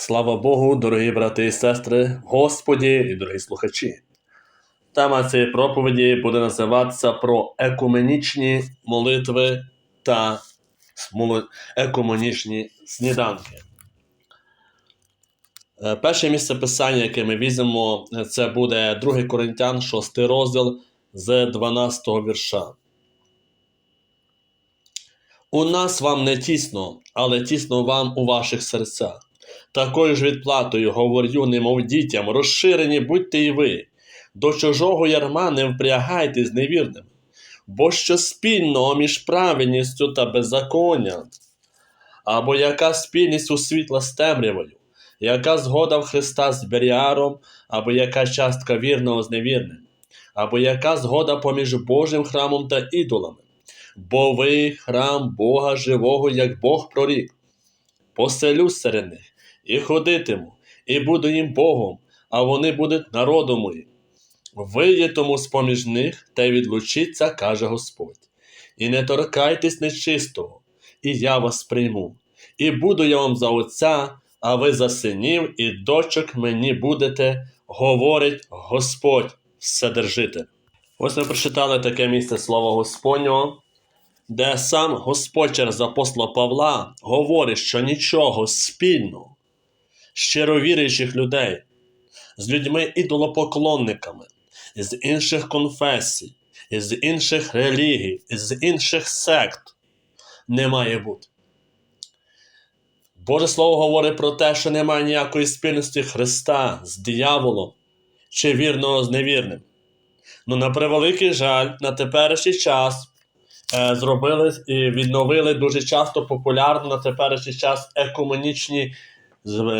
Слава Богу, дорогі брати і сестри, Господі і дорогі слухачі. Тема цієї проповіді буде називатися про екуменічні молитви та екуменічні сніданки. Е, Перше місце писання, яке ми візьмемо, це буде 2 Коринтян, 6 розділ з 12 вірша. У нас вам не тісно, але тісно вам у ваших серцях. Такою ж відплатою говорю, немов дітям, розширені будьте і ви. До чужого ярма не впрягайте з невірним, бо що спільного між праведністю та беззаконням, або яка спільність у світла з темрявою, яка згода в Христа з Беріаром, або яка частка вірного з невірним, або яка згода поміж Божим храмом та ідолами, бо ви храм Бога живого, як Бог прорік. Поселю серед них і ходитиму, і буду їм Богом, а вони будуть народом моїм. Вийде тому з-поміж них та й відлучиться, каже Господь. І не торкайтесь нечистого, і я вас прийму, і буду я вам за отця, а ви за синів і дочок мені будете, говорить Господь Вседержитель. Ось ми прочитали таке місце Слова Господнього, де сам Господь через апостола Павла говорить, що нічого спільного щировіруючих людей з людьми ідолопоклонниками, з інших конфесій, з інших релігій, з інших сект не має бути. Боже Слово говорить про те, що немає ніякої спільності Христа з дияволом чи вірного з невірним. Ну, на превеликий жаль, на теперішній час е, зробили і відновили дуже часто популярно на теперішній час екуменічні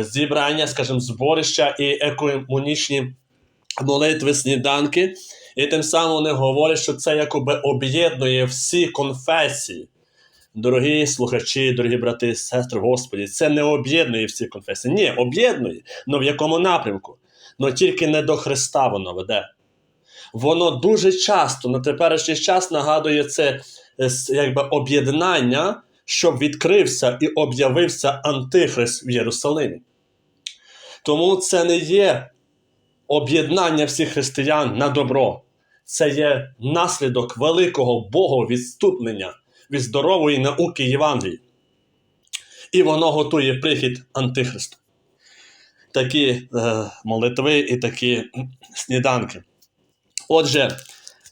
зібрання, скажімо, зборища і екуменічні молитви, сніданки. І тим самим вони говорять, що це якоби об'єднує всі конфесії. Дорогі слухачі, дорогі брати і сестри, Господі, це не об'єднує всі конфесії. Ні, об'єднує, але в якому напрямку? Ну тільки не до Христа воно веде. Воно дуже часто на теперішній час нагадує це е, якби об'єднання, щоб відкрився і об'явився Антихрист в Єрусалимі. Тому це не є об'єднання всіх християн на добро. Це є наслідок великого боговідступлення від здорової науки Євангелії. І воно готує прихід Антихристу. Такі е, молитви і такі сніданки. Отже,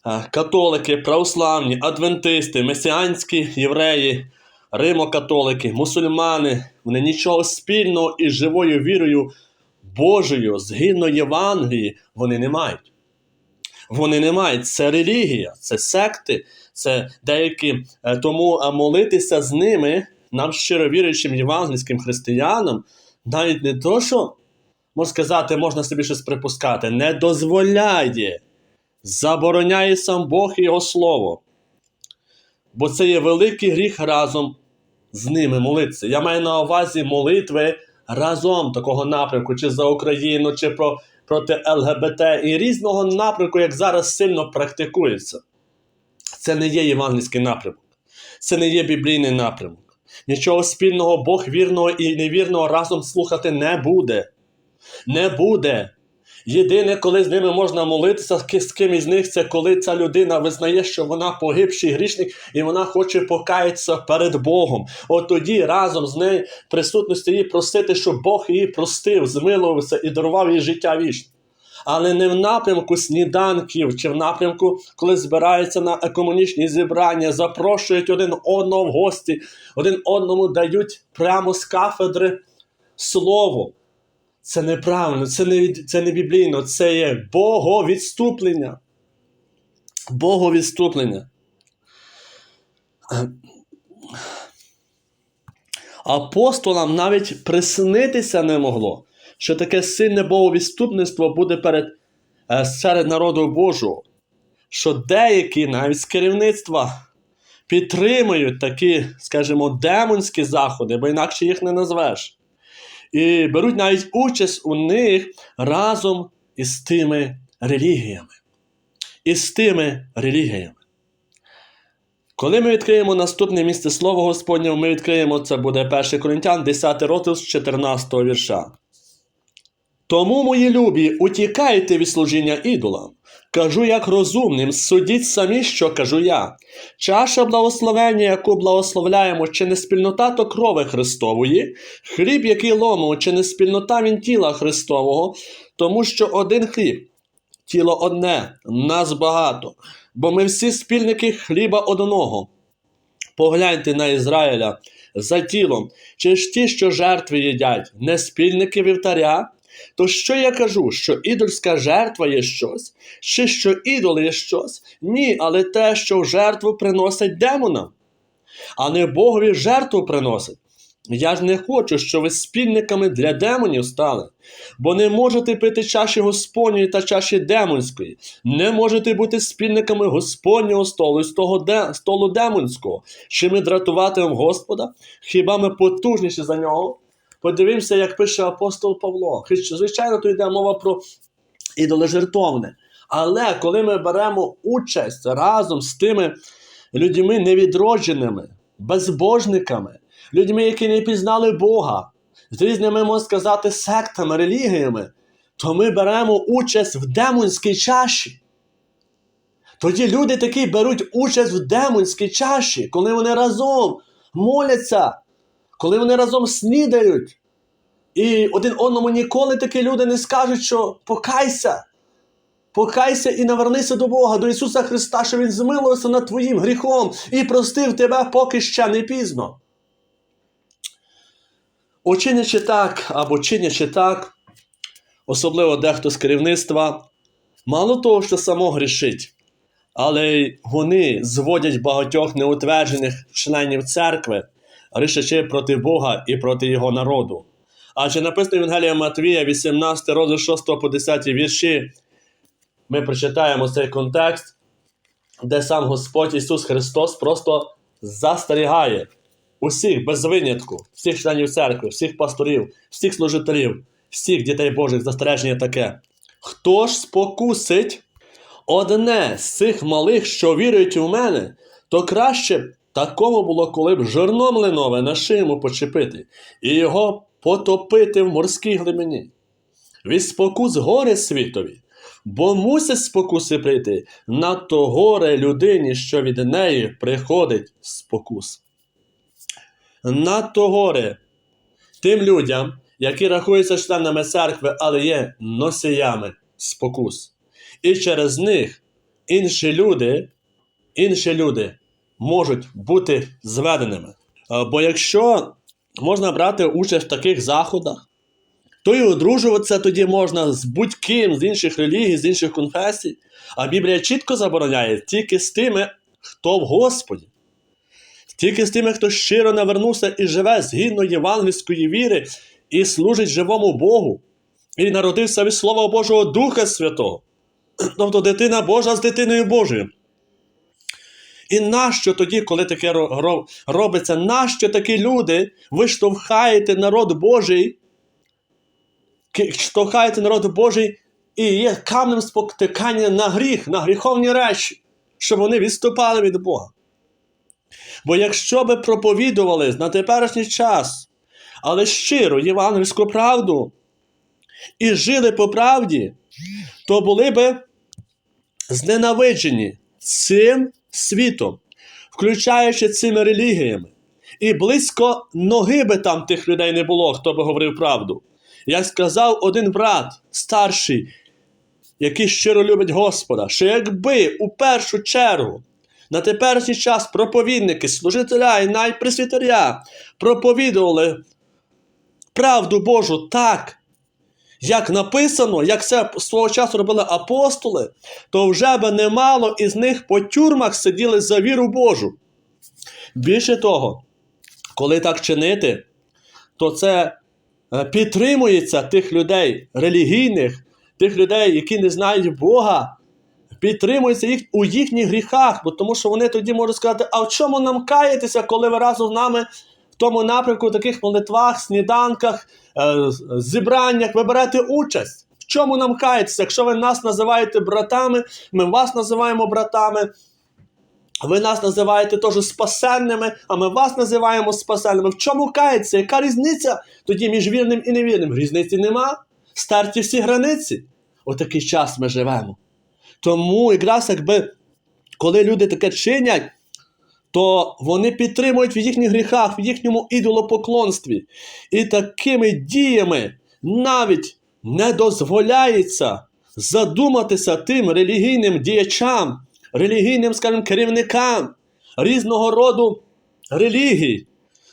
е, католики, православні, адвентисти, месіанські євреї, римокатолики, мусульмани, вони нічого спільного із живою вірою Божою, згідно Євангелії, вони не мають. Вони не мають. Це релігія, це секти, це деякі. е, Тому е, молитися з ними, нам щиро віруючим євангельським християнам, навіть не то, що можна сказати, можна собі щось припускати, не дозволяє, забороняє сам Бог і Його Слово. Бо це є великий гріх разом з ними молитися. Я маю на увазі молитви разом такого напрямку, чи за Україну, чи про, проти ЛГБТ і різного напрямку, як зараз сильно практикується. Це не є євангельський напрямок, це не є біблійний напрямок. Нічого спільного Бог вірного і невірного разом слухати не буде. Не буде. Єдине, коли з ними можна молитися, з ким із них, це коли ця людина визнає, що вона погибший грішник, і вона хоче покаятися перед Богом. От тоді разом з нею присутності її просити, щоб Бог її простив, змилувався і дарував їй життя вічне. Але не в напрямку сніданків чи в напрямку, коли збираються на екомунічні зібрання, запрошують один одного в гості, один одному дають прямо з кафедри слово. Це неправильно, це не, це не біблійно, це є боговідступлення. Боговідступлення. Апостолам навіть приснитися не могло, що таке сильне боговідступництво буде перед, е, серед народу Божого, що деякі навіть з керівництва підтримують такі, скажімо, демонські заходи, бо інакше їх не назвеш і беруть навіть участь у них разом із тими релігіями. Із тими релігіями. Коли ми відкриємо наступне місце Слова Господнього, ми відкриємо це буде 1 Коринтян, 10 розділ з 14 вірша. Тому, мої любі, утікайте від служіння ідолам. Кажу як розумним, судіть самі, що кажу я. Чаша благословення, яку благословляємо, чи не спільнота то крови Христової, хліб, який ломимо, чи не спільнота він тіла Христового, тому що один хліб, тіло одне, нас багато, бо ми всі спільники хліба одного. Погляньте на Ізраїля за тілом, чи ж ті, що жертви їдять, не спільники вівтаря? То що я кажу, що ідольська жертва є щось, чи що ідол є щось? Ні, але те, що в жертву приносять демонам, а не Богові жертву приносить. Я ж не хочу, щоб ви спільниками для демонів стали, бо не можете пити чаші Господньої та чаші демонської, не можете бути спільниками Господнього столу і з того де, столу демонського. Чи ми дратуватимемо Господа? Хіба ми потужніші за нього? Подивимося, як пише апостол Павло. Звичайно, то йде мова про ідоложертовне. Але коли ми беремо участь разом з тими людьми невідродженими, безбожниками, людьми, які не пізнали Бога, з різними, можна сказати, сектами, релігіями, то ми беремо участь в демонській чаші. Тоді люди такі беруть участь в демонській чаші, коли вони разом моляться, коли вони разом снідають. І один одному ніколи такі люди не скажуть, що покайся. Покайся і навернися до Бога, до Ісуса Христа, що Він змилився над твоїм гріхом і простив тебе, поки ще не пізно. Учинячи так або чинячи так, особливо дехто з керівництва, мало того, що само грішить, але й вони зводять багатьох неутверджених членів церкви, рішачи проти Бога і проти Його народу. Адже написано в Матвія, 18 розділ 6 по 10 вірші, ми прочитаємо цей контекст, де сам Господь Ісус Христос просто застерігає усіх без винятку, всіх членів церкви, всіх пасторів, всіх служителів, всіх дітей Божих застереження таке. Хто ж спокусить одне з цих малих, що вірують у мене, то краще такому було, коли б жирно млинове на шию почепити і його потопити в морській глибині. Від спокус горе світові, бо мусять спокуси прийти надто горе людині, що від неї приходить спокус. Надто горе тим людям, які рахуються членами церкви, але є носіями спокус. І через них інші люди, інші люди можуть бути зведеними. Е, Бо якщо можна брати участь в таких заходах, то і одружуватися тоді можна з будь-ким з інших релігій, з інших конфесій. А Біблія чітко забороняє тільки з тими, хто в Господі. Тільки з тими, хто щиро навернувся і живе згідно євангельської віри і служить живому Богу, і народився від Слова Божого Духа Святого. Тобто дитина Божа з дитиною Божою. І нащо тоді, коли таке ро- ро- робиться, нащо такі люди ви штовхаєте народ Божий, штовхаєте народ Божий і є камнем спотикання на гріх, на гріховні речі, щоб вони відступали від Бога. Бо якщо би проповідували на теперішній час, але щиро євангельську правду і жили по правді, то були би зненавиджені цим світом, включаючи цими релігіями. І близько ноги би там тих людей не було, хто би говорив правду. Як сказав один брат, старший, який щиро любить Господа, що якби у першу чергу на теперішній час проповідники, служителя і навіть пресвітеря проповідували правду Божу так, як написано, як це свого часу робили апостоли, то вже би немало із них по тюрмах сиділи за віру Божу. Більше того, коли так чинити, то це е, підтримується тих людей релігійних, тих людей, які не знають Бога, підтримується їх у їхніх гріхах, бо тому що вони тоді можуть сказати, а в чому нам каятися, коли ви разом з нами в тому напрямку, в таких молитвах, сніданках, зібраннях ви берете участь. В чому нам каятися? Якщо ви нас називаєте братами, ми вас називаємо братами. Ви нас називаєте теж спасенними, а ми вас називаємо спасенними. В чому кається? Яка різниця тоді між вірним і невірним? Різниці нема. Старті всі границі. Отакий час ми живемо. Тому якраз якби коли люди таке чинять, то вони підтримують в їхніх гріхах, в їхньому ідолопоклонстві. І такими діями навіть не дозволяється задуматися тим релігійним діячам, релігійним, скажімо, керівникам різного роду релігій,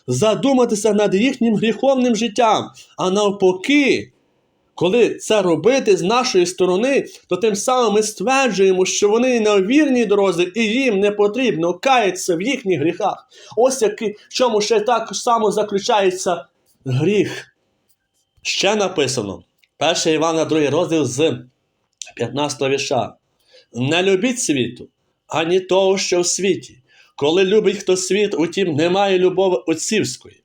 задуматися над їхнім гріховним життям, а навпаки. Коли це робити з нашої сторони, то тим самим ми стверджуємо, що вони на вірній дорозі і їм не потрібно каятися в їхніх гріхах. Ось який, в чому ще так само заключається гріх. Ще написано, 1 Івана, 2 розділ з 15 віша. Не любіть світу, ані того, що в світі. Коли любить хто світ, утім немає любові отцівської.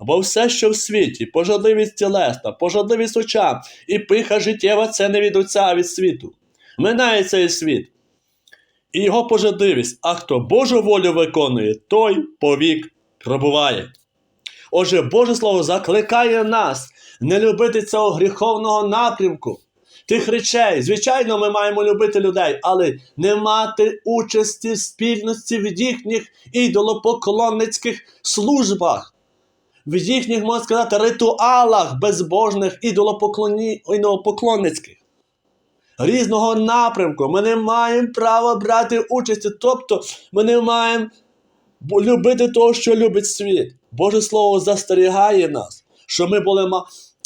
Бо все, що в світі, пожадливість тілесна, пожадливість очам і пиха життєва це не від отця, а від світу. Минає цей світ. І його пожадливість, а хто Божу волю виконує, той повік пробуває. Отже, Боже Слово закликає нас не любити цього гріховного напрямку, тих речей. Звичайно, ми маємо любити людей, але не мати участі в спільності в їхніх ідолопоклонницьких службах в їхніх, можна сказати, ритуалах безбожних ідолопоклонницьких. Різного напрямку. Ми не маємо права брати участі. Тобто ми не маємо любити того, що любить світ. Боже Слово застерігає нас, що ми були,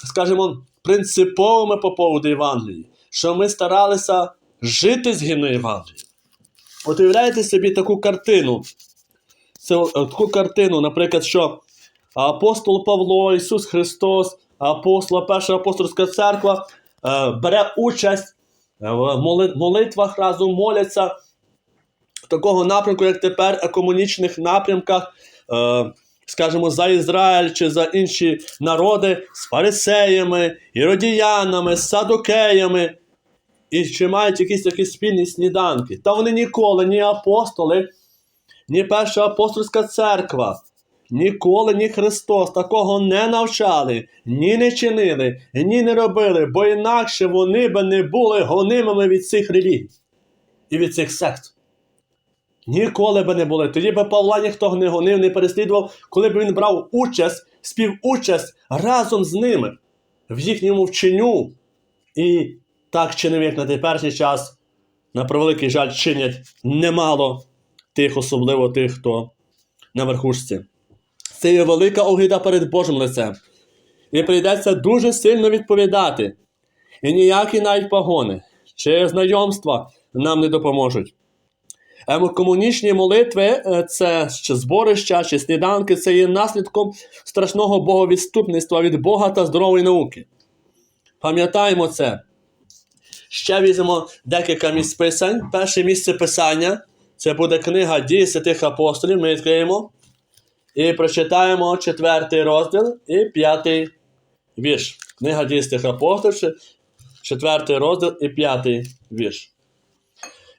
скажімо, принциповими по поводу Євангелії, що ми старалися жити згідно Євангелії. От уявляєте собі таку картину. Е, таку картину, наприклад, що апостол Павло, Ісус Христос, апостол, Перша апостольська церква е, бере участь е, в молитвах разом моляться такого напрямку, як тепер екомунічних напрямках, е, скажімо, за Ізраїль чи за інші народи з фарисеями, іродіянами, з садокеями. І чи мають якісь такі спільні сніданки. Та вони ніколи, ні апостоли, ні перша апостольська церква, ніколи ні Христос такого не навчали, ні не чинили, ні не робили, бо інакше вони би не були гонимими від цих релігій і від цих сект. Ніколи би не були. Тоді би Павла ніхто не гонив, не переслідував, коли б він брав участь, співучасть разом з ними в їхньому вченню. І так чинив, як на теперішній час, на превеликий жаль, чинять немало тих, особливо тих, хто на верхушці. Це є велика огида перед Божим лицем. І прийдеться дуже сильно відповідати. І ніякі навіть погони чи знайомства нам не допоможуть. Комунічні молитви, е, це чи зборища, чи сніданки, це є наслідком страшного боговідступництва від Бога та здорової науки. Пам'ятаємо це. Ще візьмемо декілька місць писань. Перше місце писання це буде книга дії святих апостолів. Ми відкриємо і прочитаємо четвертий розділ і п'ятий вірш. Книга дії святих апостолів, четвертий розділ і п'ятий вірш.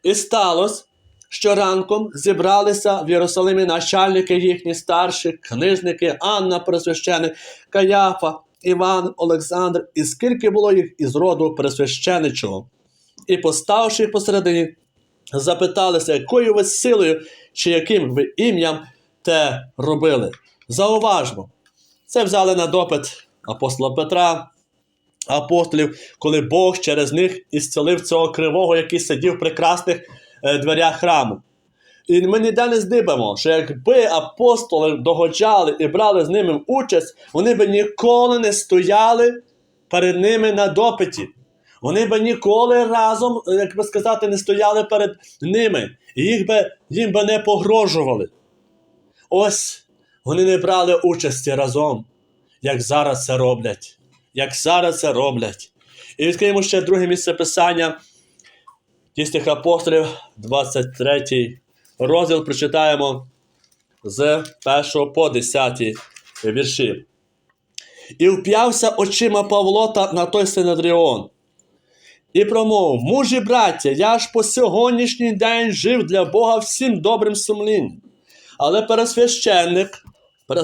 І сталося, що ранком зібралися в Єрусалимі начальники їхні старші, книжники, Анна Пресвященик, Каяфа, Іван, Олександр, і скільки було їх із роду пресвященичого. І поставши їх посередині, запиталися, якою ви силою чи яким ви ім'ям те робили. Зауважмо, це взяли на допит апостола Петра, апостолів, коли Бог через них ісцелив цього кривого, який сидів в прекрасних е, дверях храму. І ми ніде не здибаємо, що якби апостоли догоджали і брали з ними участь, вони би ніколи не стояли перед ними на допиті. Вони би ніколи разом, як би сказати, не стояли перед ними. І їх би, їм би не погрожували. Ось вони не брали участі разом, як зараз це роблять. Як зараз це роблять. І відкриємо ще друге місце писання Дійсних апостолів, 23 розділ прочитаємо з 1 по 10 вірші. І вп'явся очима Павло та на той Синадріон. і промовив: Мужі, браття, я ж по сьогоднішній день жив для Бога всім добрим сумлінням. Але пересвященник,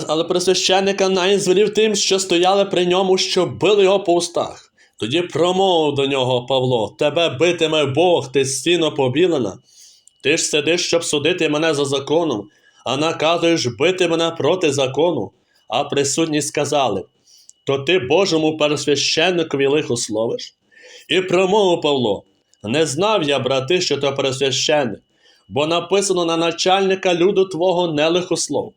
але пересвященник Ананій звелів тим, що стояли при ньому, що били його по устах. Тоді промовив до нього Павло: Тебе битиме Бог, ти стіно побілена. Ти ж сидиш, щоб судити мене за законом, а наказуєш бити мене проти закону. А присутні сказали: То ти Божому пересвященникові лихословиш? І промовив Павло: Не знав я, брати, що то пересвященник, бо написано на начальника люду твого не лихослов.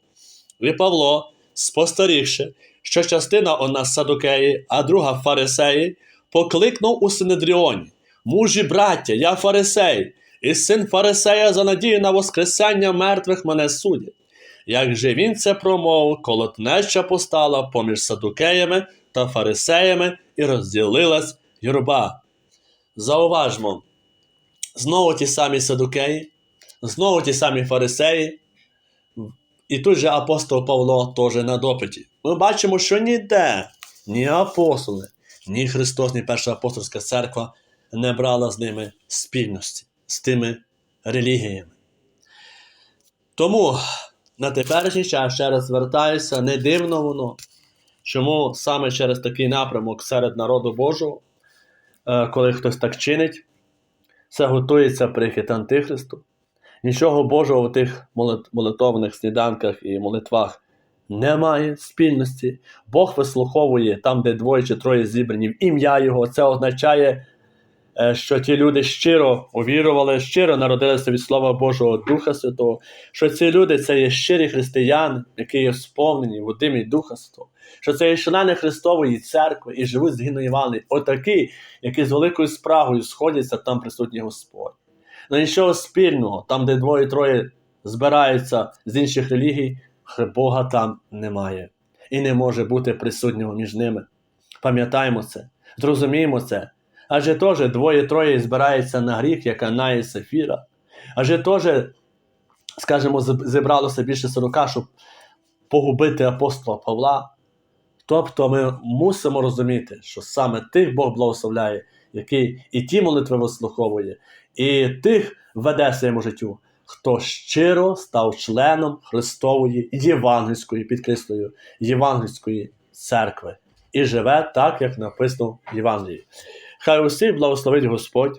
І Павло, спостерігши, що частина одна садукеї, а друга фарисеї, покликнув у Синедріоні: Мужі, браття, я фарисей, і син фарисея за надію на воскресення мертвих мене судять. Як же він це промовив, колотнеча постала поміж садукеями та фарисеями і розділилась юрба. Зауважмо, знову ті самі садукеї, знову ті самі фарисеї, і тут же апостол Павло теж на допиті. Ми бачимо, що ніде ні апостоли, ні Христос, ні Перша апостольська церква не брала з ними спільності, з тими релігіями. Тому на теперішній час ще раз звертаюся, не дивно воно, чому саме через такий напрямок серед народу Божого, е, коли хтось так чинить, це готується прихід Антихристу. Нічого Божого в тих молитовних сніданках і молитвах немає спільності. Бог вислуховує там, де двоє чи троє зібрані в ім'я Його. Це означає, е, що ті люди щиро увірували, щиро народилися від Слова Божого Духа Святого, що ці люди це є щирі християни, які є сповнені водим і Духа Святого, що це є члени Христової церкви і живуть згідно Євангелії, отакі, які з великою спрагою сходяться, там присутній Господь. Ну нічого спільного, там, де двоє-троє збираються з інших релігій, Бога там немає. І не може бути присутнього між ними. Пам'ятаємо це, зрозуміємо це. Адже теж двоє-троє збираються на гріх, як Анна і Сефіра. Адже теж, скажімо, зібралося більше 40, щоб погубити апостола Павла. Тобто ми мусимо розуміти, що саме тих Бог благословляє, який і ті молитви вислуховує, і тих веде своєму життю, хто щиро став членом Христової євангельської, підкреслюю, євангельської церкви і живе так, як написано в Євангелії. Хай усіх благословить Господь,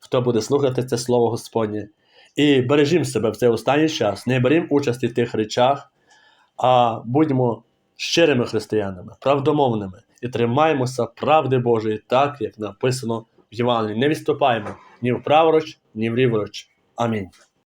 хто буде слухати це слово Господнє. І бережімо себе в цей останній час, не берімо участі в тих речах, а будьмо щирими християнами, правдомовними і тримаємося правди Божої так, як написано в Євангелії. Не відступаємо ні вправоруч, ні вліворуч. Амінь.